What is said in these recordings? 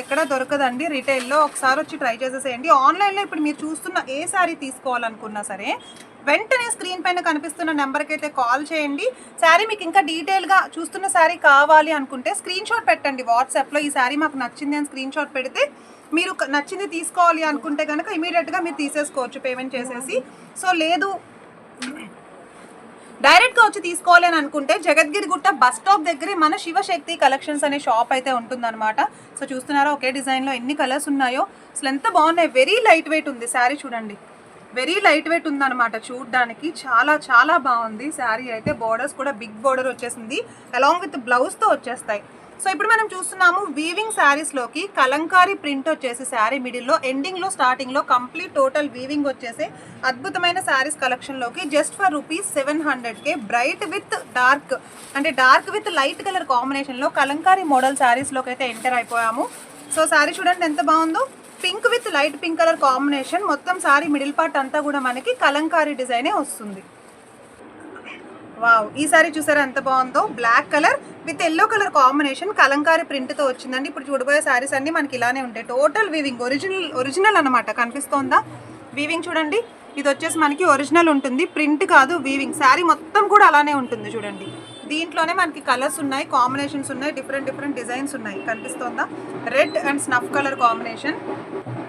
ఎక్కడ దొరకదండి. రిటైల్లో ఒకసారి వచ్చి ట్రై చేసేసేయండి. ఆన్లైన్లో ఇప్పుడు మీరు చూస్తున్న ఏ శారీ తీసుకోవాలనుకున్నా సరే వెంటనే స్క్రీన్ పైన కనిపిస్తున్న నెంబర్కి అయితే కాల్ చేయండి. శారీ మీకు ఇంకా డీటెయిల్గా చూస్తున్న శారీ కావాలి అనుకుంటే స్క్రీన్ షాట్ పెట్టండి. వాట్సాప్లో ఈ శారీ మాకు నచ్చింది అని స్క్రీన్ షాట్ పెడితే మీరు నచ్చింది తీసుకోవాలి అనుకుంటే కనుక ఇమీడియట్గా మీరు తీసేసుకోవచ్చు పేమెంట్ చేసేసి. సో లేదు డైరెక్ట్గా వచ్చి తీసుకోవాలి అనుకుంటే జగద్గిరి గుట్ట బస్ స్టాప్ దగ్గరే మన శివశక్తి కలెక్షన్స్ అనే షాప్ అయితే ఉంటుందన్నమాట. సో చూస్తున్నారా ఒకే డిజైన్లో ఎన్ని కలర్స్ ఉన్నాయో. అసలు ఎంత బాగున్నాయి. వెరీ లైట్ వెయిట్ ఉంది శారీ చూడండి. వెరీ లైట్ వెయిట్ ఉందన్నమాట చూడడానికి. చాలా చాలా బాగుంది. శారీ అయితే బోర్డర్స్ కూడా బిగ్ బోర్డర్ వచ్చేసింది. అలాంగ్ విత్ బ్లౌజ్తో వచ్చేస్తాయి. సో ఇప్పుడు మనం చూస్తున్నాము వీవింగ్ శారీస్లోకి. కలంకారీ ప్రింట్ వచ్చేసి శారీ మిడిల్లో ఎండింగ్లో స్టార్టింగ్లో కంప్లీట్ టోటల్ వీవింగ్ వచ్చేసి అద్భుతమైన saris కలెక్షన్లోకి. Just for rupees seven hundred K bright with dark అంటే డార్క్ విత్ లైట్ కలర్ కాంబినేషన్లో కలంకారీ మోడల్ శారీస్లోకి అయితే ఎంటర్ అయిపోయాము. సో శారీ చూడండి ఎంత బాగుందో. Pink with light pink colour combination మొత్తం శారీ మిడిల్ పార్ట్ అంతా కూడా మనకి కలంకారీ డిజైనే వస్తుంది. వావ్. ఈ సారీ చూసారా ఎంత బాగుందో? Black colour with yellow colour combination Kalamkari ప్రింట్తో వచ్చిందండి. ఇప్పుడు చూడబోయే శారీస్ అన్ని మనకి ఇలానే ఉంటాయి. టోటల్ వీవింగ్ ఒరిజినల్ ఒరిజినల్ అన్నమాట. కనిపిస్తోందా? వీవింగ్ చూడండి. ఇది వచ్చేసి మనకి ఒరిజినల్ ఉంటుంది. ప్రింట్ కాదు వీవింగ్ శారీ మొత్తం కూడా అలానే ఉంటుంది చూడండి. దీంట్లోనే మనకి కలర్స్ ఉన్నాయి కాంబినేషన్స్ ఉన్నాయి డిఫరెంట్ డిఫరెంట్ డిజైన్స్ ఉన్నాయి. కనిపిస్తోందా? Red and snuff colour combination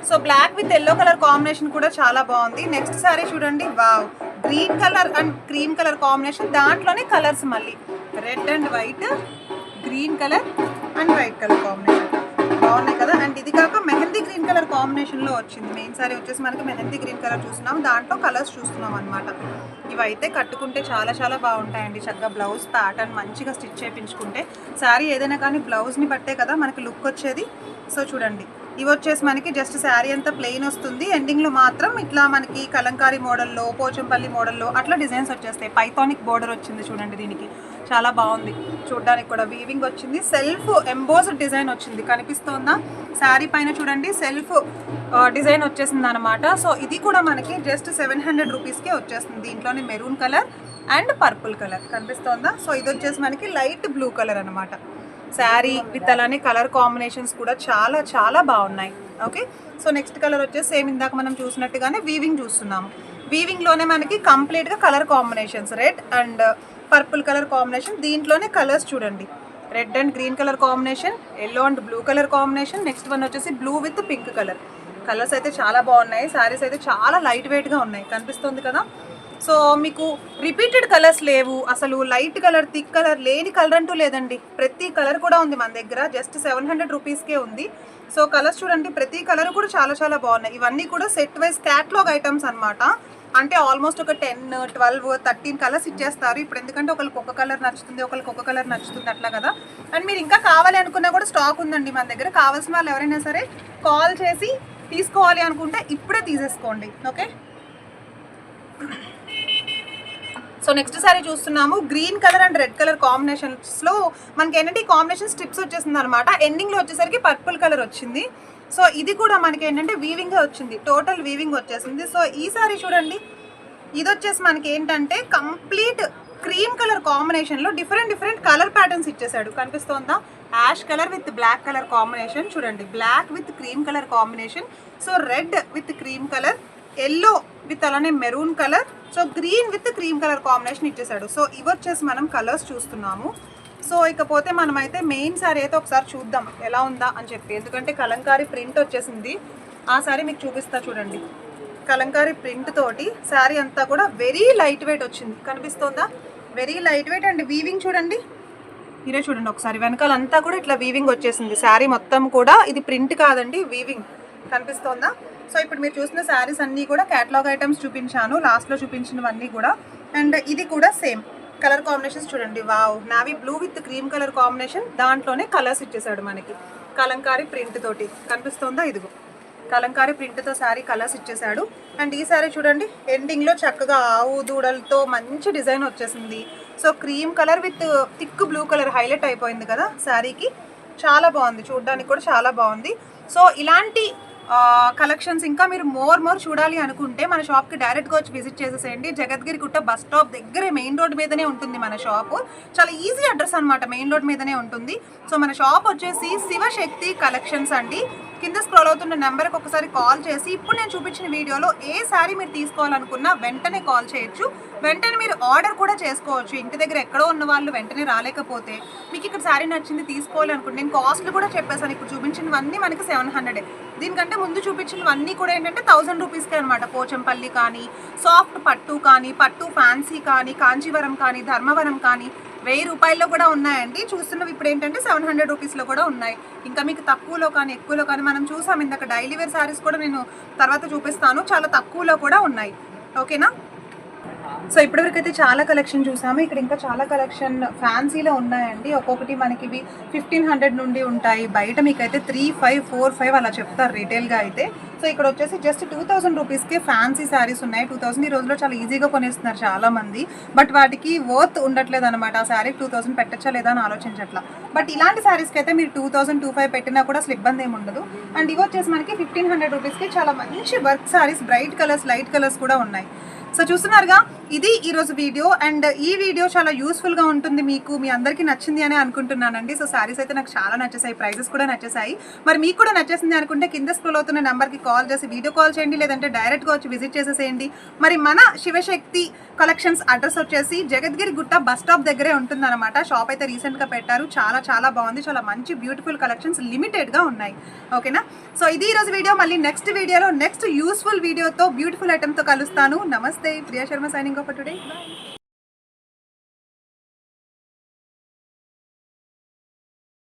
so black with yellow colour combination కూడా చాలా బాగుంది. నెక్స్ట్ సారీ చూడండి. Wow green colour and cream colour combination దాంట్లోనే కలర్స్ మళ్ళీ. Red and white green colour and white colour combination. బాగున్నాయి కదా? And ఇది కాక మెహందీ గ్రీన్ కలర్ కాంబినేషన్లో వచ్చింది. మెయిన్ సారీ వచ్చేసి మనకి మెహందీ గ్రీన్ కలర్ చూస్తున్నాం. దాంట్లో కలర్స్ చూస్తున్నాం అనమాట ఇవైతే కట్టుకుంటే చాలా చాలా బాగుంటాయండి. చక్కగా బ్లౌజ్ ప్యాటర్న్ మంచిగా స్టిచ్ చేయించుకుంటే. శారీ ఏదైనా కానీ బ్లౌజ్ని బట్టే కదా మనకి లుక్ వచ్చేది. సో చూడండి. ఇవి వచ్చేసి మనకి జస్ట్ శారీ అంతా ప్లెయిన్ వస్తుంది. ఎండింగ్లో మాత్రం ఇట్లా మనకి కలంకారీ మోడల్లో పోచంపల్లి మోడల్లో అట్లా డిజైన్స్ వచ్చేస్తాయి. పైథానిక్ బోర్డర్ వచ్చింది చూడండి దీనికి. చాలా బాగుంది. చూడడానికి కూడా వీవింగ్ వచ్చింది. సెల్ఫ్ ఎంబోస్డ్ డిజైన్ వచ్చింది. కనిపిస్తోందా? శారీ పైన చూడండి. సెల్ఫ్ డిజైన్ వచ్చేసింది అనమాట సో ఇది కూడా మనకి జస్ట్ సెవెన్ హండ్రెడ్ రూపీస్కే వచ్చేస్తుంది. దీంట్లోనే maroon colour and purple colour కనిపిస్తోందా? So ఇది వచ్చేసి మనకి లైట్ బ్లూ కలర్ అనమాట శారీ విత్ అలానే కలర్ కాంబినేషన్స్ కూడా చాలా చాలా బాగున్నాయి. ఓకే? సో నెక్స్ట్ కలర్ వచ్చేసి సేమ్ ఇందాక మనం చూసినట్టుగానే వీవింగ్ చూస్తున్నాము. వీవింగ్లోనే మనకి కంప్లీట్గా colour combinations. Red and purple colour combination. దీంట్లోనే కలర్స్ చూడండి. Red and green colour combination yellow and blue colour combination next one వచ్చేసి blue with pink colour. Colours అయితే చాలా బాగున్నాయి. శారీస్ అయితే చాలా లైట్ వెయిట్గా ఉన్నాయి. కనిపిస్తుంది కదా? సో మీకు రిపీటెడ్ కలర్స్ లేవు. అసలు లైట్ కలర్ థిక్ కలర్ లేని కలర్ అంటూ లేదండి. ప్రతి కలర్ కూడా ఉంది మన దగ్గర. జస్ట్ సెవెన్ హండ్రెడ్ రూపీస్కే ఉంది. సో కలర్స్ చూడండి ప్రతి కలర్ కూడా చాలా చాలా బాగున్నాయి. ఇవన్నీ కూడా సెట్ వైజ్ క్యాట్లాగ్ ఐటమ్స్ అనమాట అంటే ఆల్మోస్ట్ ఒక టెన్ ట్వెల్వ్ థర్టీన్ కలర్స్ ఇచ్చేస్తారు. ఇప్పుడు ఎందుకంటే ఒకరికి ఒక కలర్ నచ్చుతుంది ఒకరికి ఒక కలర్ నచ్చుతుంది అట్లా కదా. అండ్ మీరు ఇంకా కావాలి అనుకున్నా కూడా స్టాక్ ఉందండి మన దగ్గర. కావాల్సిన వాళ్ళు ఎవరైనా సరే కాల్ చేసి తీసుకోవాలి అనుకుంటే ఇప్పుడే తీసేసుకోండి. ఓకే సో నెక్స్ట్ సారీ చూస్తున్నాము. Green colour and red colour కాంబినేషన్స్లో మనకి ఏంటంటే ఈ కాంబినేషన్ స్ట్రిప్స్ వచ్చేసింది అనమాట ఎండింగ్లో వచ్చేసరికి పర్పుల్ కలర్ వచ్చింది. సో ఇది కూడా మనకి ఏంటంటే వీవింగ్ వచ్చింది. టోటల్ వీవింగ్ వచ్చేసింది. సో ఈ సారీ చూడండి. ఇది వచ్చేసి మనకి ఏంటంటే కంప్లీట్ క్రీమ్ కలర్ కాంబినేషన్లో డిఫరెంట్ డిఫరెంట్ కలర్ ప్యాటర్న్స్ ఇచ్చేసాడు. కనిపిస్తోందా? Ash colour with black colour combination చూడండి. Black with cream colour combination so red with cream colour yellow with అలానే maroon colour so green with cream colour combination ఇచ్చేసాడు. So ఇవి వచ్చేసి మనం colours చూస్తున్నాము. So ఇకపోతే మనమైతే మెయిన్ సారీ అయితే ఒకసారి చూద్దాం ఎలా ఉందా అని చెప్పి. ఎందుకంటే కలంకారీ ప్రింట్ వచ్చేసింది. ఆ సారీ మీకు చూపిస్తా చూడండి. కలంకారీ ప్రింట్ తోటి శారీ అంతా కూడా వెరీ లైట్ వెయిట్ వచ్చింది. కనిపిస్తోందా? Very light weight and weaving చూడండి. మీరే చూడండి ఒకసారి. వెనకాల అంతా కూడా ఇట్లా వీవింగ్ వచ్చేసింది. శారీ మొత్తం కూడా ఇది ప్రింట్ కాదండి వీవింగ్ కనిపిస్తోందా? సో ఇప్పుడు మీరు చూసిన శారీస్ అన్నీ కూడా క్యాటలాగ్ ఐటమ్స్ చూపించాను లాస్ట్లో చూపించినవన్నీ కూడా. అండ్ ఇది కూడా సేమ్ కలర్ కాంబినేషన్స్ చూడండి. Wow navy blue with cream colour combination దాంట్లోనే కలర్స్ ఇచ్చేసాడు మనకి. కలంకారీ ప్రింట్ తోటి. కనిపిస్తోందా? ఇదిగో. కలంకారీ ప్రింట్తో శారీ కలర్స్ ఇచ్చేసాడు అండ్ ఈ శారీ చూడండి. ఎండింగ్లో చక్కగా ఆవు దూడలతో మంచి డిజైన్ వచ్చేసింది. So cream colour with thick blue colour highlight అయిపోయింది కదా శారీకి. చాలా బాగుంది. చూడడానికి కూడా చాలా బాగుంది. సో ఇలాంటి కలెక్షన్స్ ఇంకా మీరు మోర్ మోర్ చూడాలి అనుకుంటే మన షాప్కి డైరెక్ట్గా వచ్చి విజిట్ చేసేసేయండి. జగద్గిరి గుట్ట బస్ స్టాప్ దగ్గరే మెయిన్ రోడ్ మీదనే ఉంటుంది మన షాప్ చాలా ఈజీ అడ్రస్ అన్నమాట మెయిన్ రోడ్ మీదనే ఉంటుంది. సో మన షాప్ వచ్చేసి శివశక్తి కలెక్షన్స్ అండి. కింద స్క్రోల్ అవుతున్న నెంబర్కి ఒకసారి కాల్ చేసి ఇప్పుడు నేను చూపించిన వీడియోలో ఏ శారీ మీరు తీసుకోవాలనుకున్నా వెంటనే కాల్ చేయొచ్చు. వెంటనే మీరు ఆర్డర్ కూడా చేసుకోవచ్చు. ఇంటి దగ్గర ఎక్కడో ఉన్న వాళ్ళు వెంటనే రాలేకపోతే మీకు ఇక్కడ శారీ నచ్చింది తీసుకోవాలనుకుంటే నేను కాస్ట్లు కూడా చెప్పేసాను ఇప్పుడు చూపించినవన్నీ మనకి సెవెన్ హండ్రెడ్. దీనికంటే ముందు చూపించినవన్నీ కూడా ఏంటంటే థౌసండ్ రూపీస్కే అనమాట పోచంపల్లి కానీ సాఫ్ట్ పట్టు కానీ పట్టు ఫ్యాన్సీ కానీ కాంచీవరం కానీ ధర్మవరం కానీ వెయ్యి రూపాయల్లో కూడా ఉన్నాయండి. చూస్తున్నవి ఇప్పుడు ఏంటంటే సెవెన్ హండ్రెడ్ రూపీస్లో కూడా ఉన్నాయి. ఇంకా మీకు తక్కువలో కానీ ఎక్కువలో కానీ మనం చూసాం. ఇందాక డైలీ వేర్ శారీస్ కూడా నేను తర్వాత చూపిస్తాను. చాలా తక్కువలో కూడా ఉన్నాయి. ఓకేనా? సో ఇప్పటివరకు అయితే చాలా కలెక్షన్ చూసాము. ఇక్కడ ఇంకా చాలా కలెక్షన్ ఫ్యాన్సీలో ఉన్నాయండి. ఒక్కొక్కటి మనకి ఇవి ఫిఫ్టీన్ హండ్రెడ్ నుండి ఉంటాయి. బయట మీకైతే త్రీ ఫైవ్ ఫోర్ ఫైవ్ అలా చెప్తారు రీటైల్గా అయితే. సో ఇక్కడ వచ్చేసి జస్ట్ టూ థౌసండ్ రూపీస్కే ఫ్యాన్సీ శారీస్ ఉన్నాయి. టూ థౌసండ్ ఈ రోజులో చాలా ఈజీగా కొనేస్తున్నారు చాలా మంది బట్ వాటికి వర్త్ ఉండట్లేదు అనమాట ఆ శారీ టూ థౌసండ్ పెట్టచ్చా లేదా అని ఆలోచించట్లా. బట్ ఇలాంటి శారీస్కి అయితే మీరు టూ థౌసండ్ టూ ఫైవ్ పెట్టినా కూడా అసలు ఇబ్బంది ఏమి ఉండదు. అండ్ ఇవి వచ్చేసి మనకి ఫిఫ్టీన్ హండ్రెడ్ రూపీస్కి చాలా మంచి work saris bright colours light colours కూడా ఉన్నాయి. సో చూస్తున్నారుగా ఇది ఈరోజు వీడియో అండ్ ఈ వీడియో చాలా యూస్ఫుల్గా ఉంటుంది మీకు మీ అందరికీ నచ్చింది అని అనుకుంటున్నానండి. సో శారీస్ అయితే నాకు చాలా నచ్చేసాయి ప్రైజెస్ కూడా నచ్చేసాయి. మరి మీకు కూడా నచ్చేసింది అనుకుంటే కింద స్క్రోల్ అవుతున్న నెంబర్కి కాల్ చేసి వీడియో కాల్ చేయండి లేదంటే డైరెక్ట్గా వచ్చి విజిట్ చేసేసేయండి. మరి మన శివశక్తి కలెక్షన్స్ అడ్రస్ వచ్చేసి జగద్గిరి గుట్ట బస్ స్టాప్ దగ్గరే ఉంటుందన్నమాట. షాప్ అయితే రీసెంట్గా పెట్టారు. చాలా చాలా బాగుంది. చాలా మంచి బ్యూటిఫుల్ కలెక్షన్స్ లిమిటెడ్గా ఉన్నాయి. ఓకేనా? సో ఇది ఈరోజు వీడియో. మళ్ళీ నెక్స్ట్ వీడియోలో నెక్స్ట్ యూస్ఫుల్ వీడియోతో బ్యూటిఫుల్ ఐటెంతో కలుస్తాను. నమస్తే. Thursday. Priya Sharma signing off for today. Bye.